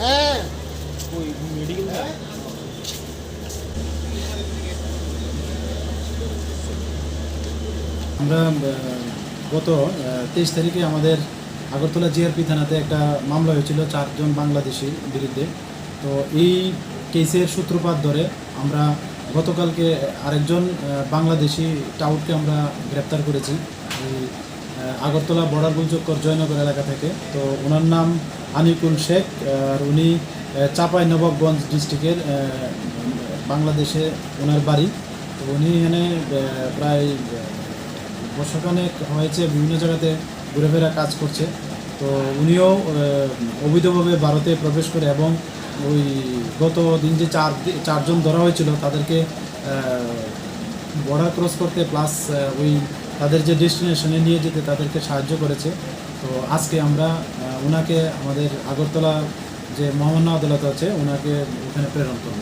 হ্যাঁ। আমরা গত তেইশ তারিখে আমাদের আগরতলা জিআরপি থানাতে একটা মামলা হয়েছিল চারজন বাংলাদেশির বিরুদ্ধে। তো এই কেসের সূত্রপাত ধরে আমরা গতকালকে আরেকজন বাংলাদেশি টাউটকে আমরা গ্রেপ্তার করেছি। আগরতলা বর্ডার গুলচক্কর জয়নগর এলাকা থেকে। তো ওনার নাম আনিকুল শেখ, আর উনি চাপাই নবাবগঞ্জ ডিস্ট্রিক্টের বাংলাদেশে ওনার বাড়ি। তো উনি এখানে প্রায় বর্ষখানেক হয়েছে, বিভিন্ন জায়গাতে ঘুরে ফেরা কাজ করছে। তো উনিও অবৈধভাবে ভারতে প্রবেশ করে এবং ওই গত দিন যে চার চারজন ধরা হয়েছিল, তাদেরকে বর্ডার ক্রস করতে, প্লাস ওই তাদের যে ডেস্টিনেশনে নিয়ে যেতে তাদেরকে সাহায্য করেছে। তো আজকে আমরা ওনাকে আমাদের আগরতলা যে মহামান্য আদালত আছে ওনাকে ওখানে প্রেরণ করব।